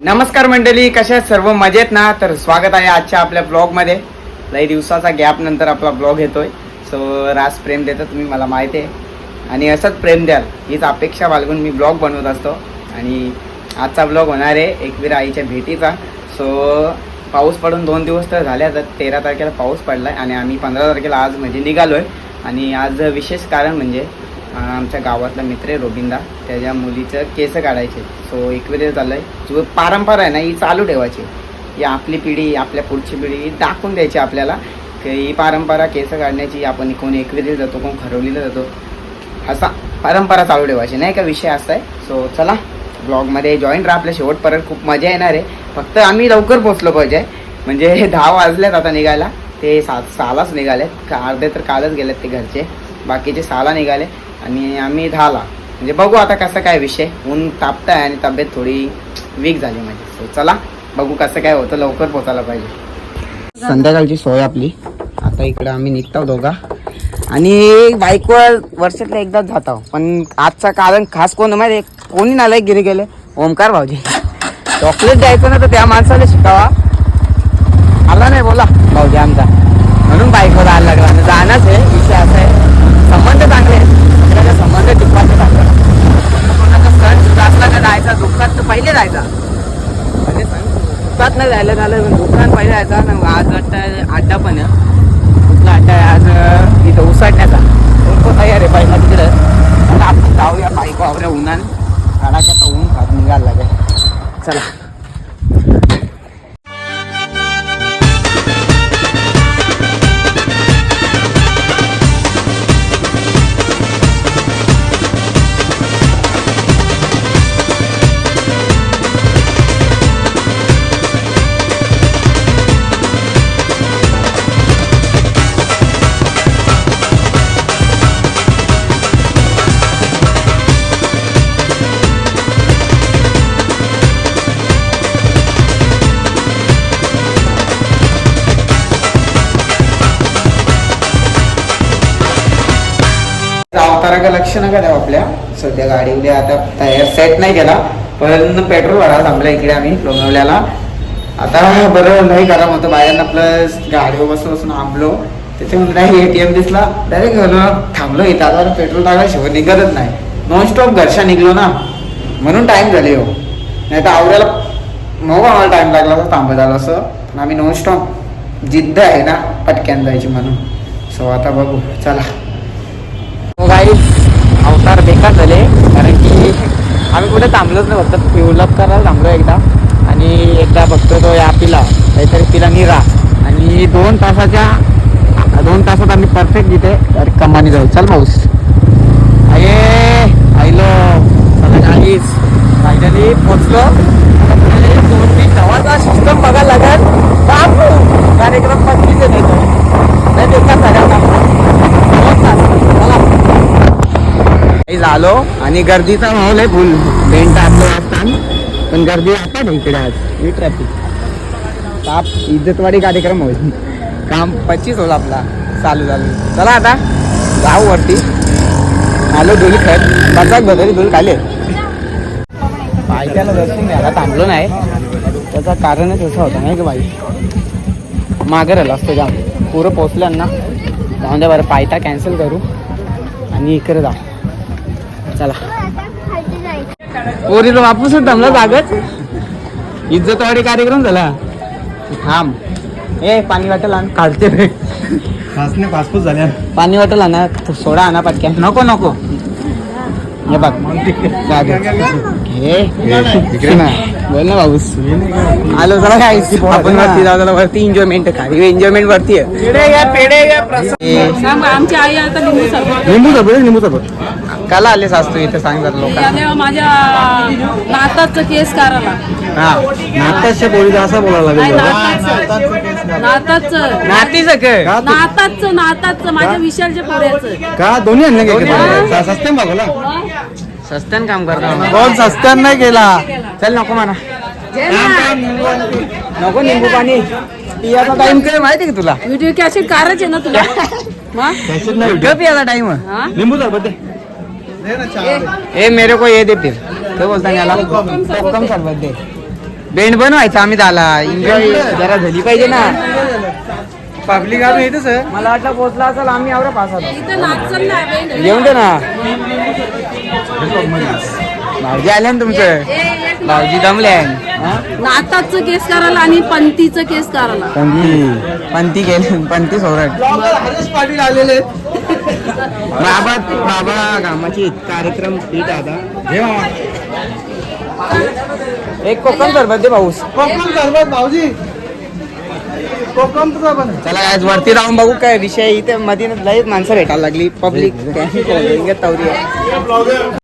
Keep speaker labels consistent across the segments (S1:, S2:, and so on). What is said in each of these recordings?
S1: नमस्कार मंडळी कशा सर्व मजेत ना? तर स्वागत आहे आजच्या आपल्या ब्लॉगमध्ये लई दिवसाचा गॅप नंतर आपला ब्लॉग येतोय. सो रास प्रेम देतं तुम्ही मला माहिती आहे. आणि असंच प्रेम द्याल हीच अपेक्षा बाळगून मी ब्लॉग बनवत असतो. आणि आजचा ब्लॉग होणार आहे एकवीर आईच्या भेटीचा. सो पाऊस पडून दोन दिवस तर झाले तर तेरा तारखेला पाऊस पडला आहे आणि आम्ही पंधरा तारखेला आज म्हणजे निघालो आहे आणि आज विशेष कारण म्हणजे आमच्या गावातला मित्र आहे रोबिंदा. त्याच्या मुलीचं केस काढायचे. सो एकवेळ चाललं आहे जो परंपरा आहे ना ही चालू ठेवायची. ही आपली पिढी आपल्या पुढची पिढी दाखवून द्यायची आपल्याला की ही परंपरा केस काढण्याची आपण कोण एकवेळी जातो कोण हरवलेला जातो असा परंपरा चालू ठेवायची. नाही का विषय असा आहे. सो चला ब्लॉगमध्ये जॉईन राहा. आपल्या शेवटपर्यंत खूप मजा येणार आहे. फक्त आम्ही लवकर पोचलो पाहिजे. म्हणजे दहा वाजल्यात आता निघायला. ते सा सहालाच निघालेत का अर्धे तर कालच गेलेत ते घरचे. बाकीचे सहाला निघाले. आणि आम्ही दहाला. म्हणजे बघू आता कसं काय विषय. ऊन तापताय आहे आणि तब्येत थोडी वीक झाली माझी. सो चला बघू कसं काय होतं. लवकर पोचायला पाहिजे. संध्याकाळची सोय आपली. आता इकडं आम्ही निघतो दोघा. आणि बाईकवर वर्षातल्या एकदाच जातो पण आजचा कारण खास कोण माहिती? कोणी नालाय गिरी गेले ओमकार भाऊजी. चॉकलेट द्यायचं ना तर त्या माणसाला शिकावा. आला नाही बोला. भाऊजी आमचा. म्हणून बाईकवर आला लागला जाणार लक्ष नका द्यावं आपल्या. सध्या गाडी उद्या आता तयार सेट नाही केला पण पेट्रोल भरायला थांबला इकडे आम्ही लोणावल्याला आता बरं नाही गरम होतं बाहेर प्लस गाडीवर बसून बसून थांबलो त्याच्यामध्ये नाही एम दिसला. डायरेक्ट गेलो थांबलो इथं आता पेट्रोल टाकायला शिवाय निघतच नाही. नॉनस्टॉप घरच्या निघलो ना. म्हणून टाईम झाले हो. नाही तर आवड्याला मग आम्हाला टाइम लागला तर थांबत आलो असं. पण आम्ही नॉनस्टॉप जिद्द आहे ना पटक्यान जायची म्हणून. सो आता बघू. चला. काही अवतार बेकार झाले कारण की आम्ही कुठे थांबलोच नाही फक्त पिवलप करायला थांबलो एकदा. आणि एकदा बघतो तो या पिला काहीतरी पिला निरा. आणि दोन तासाच्या दोन तासात आम्ही परफेक्ट जिथे कमानी जाऊ. चल पाऊस अये आईलो चला गाडीच फायनली पोचलो. दोन तीन नवाचा सिस्टम बघायला लागेल. बापू कार्यक्रम पत्नीचे देतो नाही बेकार झाला होता. दोन तास चला आलो झालो आणि गर्दीचा माहोल आहे फुल. बेंट आपलं असताना पण गर्दी आता नाही इकडे आज. ही ट्रॅफिक ताप इज्जतवाडी कार्यक्रम होईल. काम पच्चीस होईल आपला. चालू चालू. चला आता. जाऊ वरती. आलो डोली खत. बसाक बदली डोली खाली. पायथ्याला दर्शन घ्यायला थांबलो नाही. त्याचं कारणच असं होतं नाही का बाई? मागे राहिला असतं जाम पुरं पोचलं ना. जाऊन द्या बरं पायता कॅन्सल करू. आणि इकडे जा. चला. पोरीला वापस थांबला जागच इज्जतवाडी कार्यक्रम झाला. थांब. ए पाणी वाटेल आण. काढते
S2: खासने पासपोस झाल्या
S1: पाणी वाटेल आणा. सोडा आणा पटक्या. नको नको. हे बघ. बोल ना भाऊस. आलो चला काय आपण वरती जाऊ चला वरती एन्जॉयमेंट खाली एन्जॉयमेंट वरती आहे.
S3: आमची आई आता लिंबू सरबत.
S1: लिंबू सरबत लिंबू सरबत. काला आले सासतो इथे सांग जरा लोकांना
S3: आल्या माझ्या नाताचं केस करायला
S1: हा असा बोलायला
S3: नाही
S1: लागेल
S3: नाताच. नाताच.
S1: नातीचं काय?
S3: नाताच नाताच माझ्या विशालच्या पोऱ्याचं.
S2: का? दोन्ही आणले. सस्ते मागवला
S1: सस्त्यान काम करतो.
S2: कोण सस्त्यान नाही केला?
S1: चल नको म्हणा.
S3: जे ना.
S1: नको निंबू पाणी. पियाचा टाइम काय माहिती का तुला?
S3: व्हिडिओ कॅसेट कारायचे ना तुला? मग?
S1: कब पियाचा टाइम
S3: हा?
S2: लिंबू सरबत दे
S1: ए मेरे को ये दे फिर। काय बोलता याला कोकम सरबत दे। बेंड बनवायचा आम्ही त्याला एन्जॉय जरा झाली पाहिजे ना।
S2: पब्लिक अजून येतेच आहे
S1: मला वाटलं पोहोचला असेल आम्ही एवढा पास आलो. येऊन दे ना. भाऊजी आले ना तुमचं? भाऊजी दमले
S3: नाताचं केस करायला आणि पंतीचं केस करायला.
S1: पंती. पंती गेले पंती सोरट
S2: हरीश पाटील आलेले आहेत.
S1: बाबा बाबा कामाची कार्यक्रम पीठ आता. एक कोकम सरबत दे भाऊस.
S2: कोकम सरबत भाऊजी. कोकम
S1: चला आज वरती जाऊन बघू काय विषय इथे मध्ये लयच माणसं भेटायला लागली. पब्लिक तवरी आहे.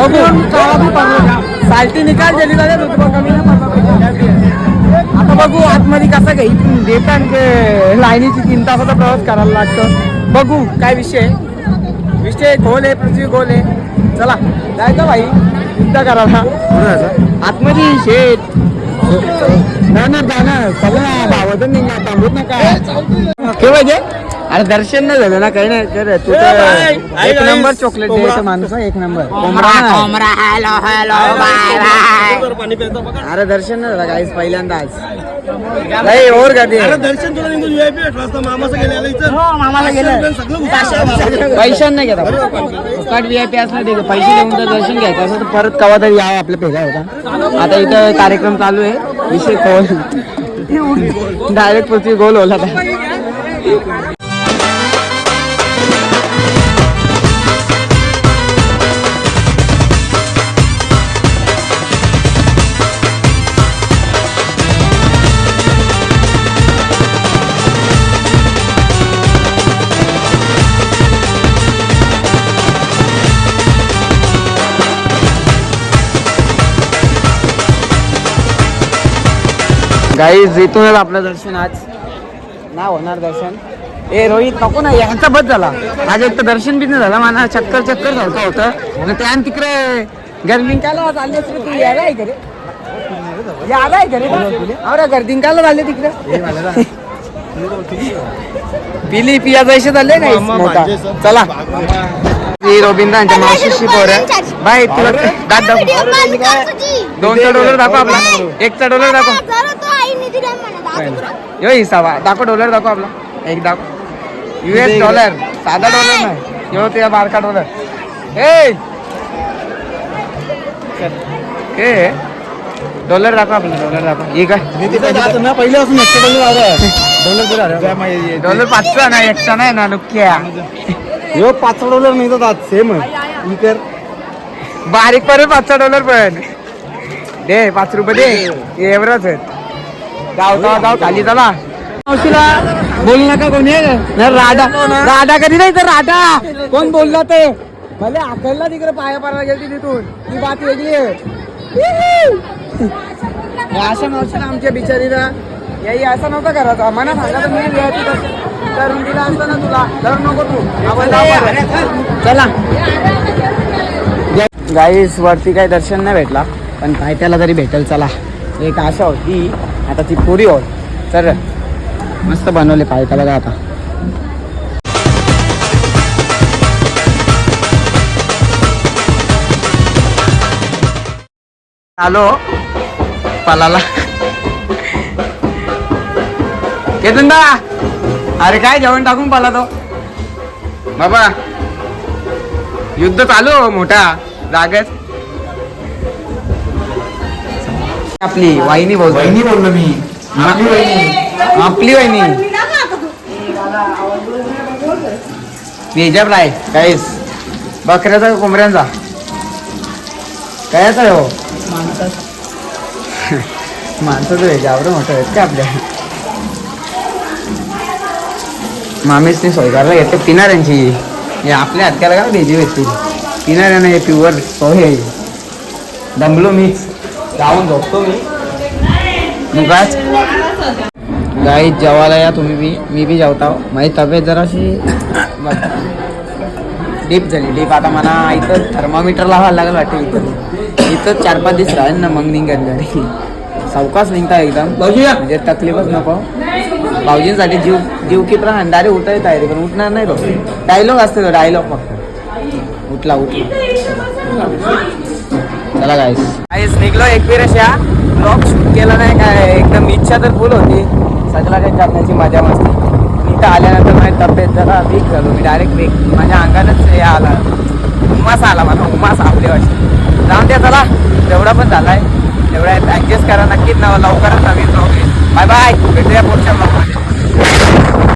S1: बघून साल्टी निकाल दिली जाते कमी नाही. आता बघू आतमध्ये कसं काही देतात ते लाईनीची तीन तासाचा प्रवास करायला लागतो. बघू काय विषय विषय गोल आहे पृथ्वी गोल आहे. चला जायचं भाई युद्ध करायला. आतमध्ये शेत जाणार जाणार चला भावत निघा थांबूत नका. केव्हा पाहिजे अरे दर्शन नाही झालं ना काही नाही कर तू तर एक नंबर चॉकलेट द्यायचं माणूस एक नंबर. कोंबडा. अरे दर्शन नाही झालं काहीच पहिल्यांदाच. नाही और गर्दी आहे.
S2: दर्शन तुला निघून व्हीआयपी भेटला असता मामाचं गेलेलं इथं.
S1: हो, मामाला गेलं.
S2: सगळं
S1: पैशान नाही घेता. फुकट व्ही आय पी असलं आहे पैसे देऊन जर दर्शन घ्यायचं असं तर परत कवा तरी यावं आपल्या पेला होता. आता इथं कार्यक्रम चालू आहे विषय खोल. डायरेक्ट पृथ्वी गोल होला गाईज इथूनच आपलं दर्शन आज. ना होणार दर्शन. ए रोहित नको ना यांचा बस झाला. माझं एक तर दर्शन बी नाही झाला मला चक्कर चक्कर झालं होतं. आणि त्यान तिकडे गर्दिंकाला चालले असते तू यायला आहे का रे यायला आहे का रे अरे गर्दिंकाला चालले तिकडे. पिली पिया जैसे झाले नाही? मोठा. चला. ही रोबिंदांच्या मावशीशी पोर. बाय तुला दात दाखव. दोनचा डॉलर दाखव आपला. एकचा डॉलर दाखव. यो हिसाबा दाखव डॉलर दाखव आपला. एक दाखव. US dollar. साधा डॉलर नाही. यो ते बारका डॉलर. ए! ए डॉलर दाखव आपला डॉलर दाखव. हे काय?
S2: ना पहिल्यापासून डॉलर
S1: डॉलर पाचचा नाही एकचा नाही ना नुक्या.
S2: ह्यो पाच डॉलर नाही तर सेम आहे. इतर
S1: बारीक परत पाचचा डॉलर पण. दे पाच रुपये दे. एवढंच आहे. जाऊ जाऊ जाऊ खाली चला. मावशीला बोलू नका कोणी राडा राडा कधी नाही तर राडा कोण बोलला ते? मला आकलला तिकडे पाया पारा गेली तिथून. ती बात वेगळी आहे. अशा मावशीला आमच्या बिचारीला याही असं नव्हतं करायचं. मला सांगा तर मी दर्शन करून दिला असतं ना तुला तर नको तू. चला. गाईस वरती काही दर्शन नाही भेटला पण काय त्याला तरी भेटेल. चला. एक आशा होती. आता ती पुरी होत तर मस्त बनवले पायथा बघा आता. आलो पलाला केतन दा अरे काय जेवण टाकून पाला तो? बाबा युद्ध चालू हो मोठा. जागच आपली वाहिनी बोल
S2: वहिनी बोललो मी.
S1: आपली वहिनी. आपली वहिनी. हिजाब राय काहीच बकऱ्याचा का कोंबड्यांचा. कायचा आहे हो. माणसाचं हिजाब रे मोठं आहेत का आपल्या. मामीच सोय करायला घेते पिणाऱ्यांची हे आपल्या हातक्याला का भेजी भेटतील पिणाऱ्यांना हे प्युअर सोय आहे. दमलो मी. जाऊन झोपतो मी. मुगाच गाई जेवायला या तुम्ही बी. मी बी जेवता माझी तब्येत जराशी डीप झाली. डीप आता मला इथं थर्मामीटर लावायला लागेल वाटतं इथं. इथं चार पाच दिवस राहील ना मग निघाल. घरी सावकाश निघता एकदम. म्हणजे तकलीफच नको. भाऊजींसाठी जीव जीव की प्रमाण डायरेक्ट उठायची तयारी पण उठणार नाही तो डायलॉग असतो तो डायलॉग फक्त. उठला उठला. चला गाईस गाईस निघलो एक अशा ब्लॉग शूट केला नाही काय? एकदम इच्छा तर फुल होती. सगळा काही करण्याची मजा मस्ती. इथं आल्यानंतर माझी तब्येत जरा वीक झालो. मी डायरेक्ट वीक माझ्या अंगानच हे आला. उमास आला मला. उमास आपले वाटते. जाऊन द्या चला. तेवढा पण झालाय. एवढ्या ॲडजस्ट करा. नक्कीच ना लवकरच नवीन ब्लॉग बाय बाय भेटूया पुढच्या ब्लॉगमध्ये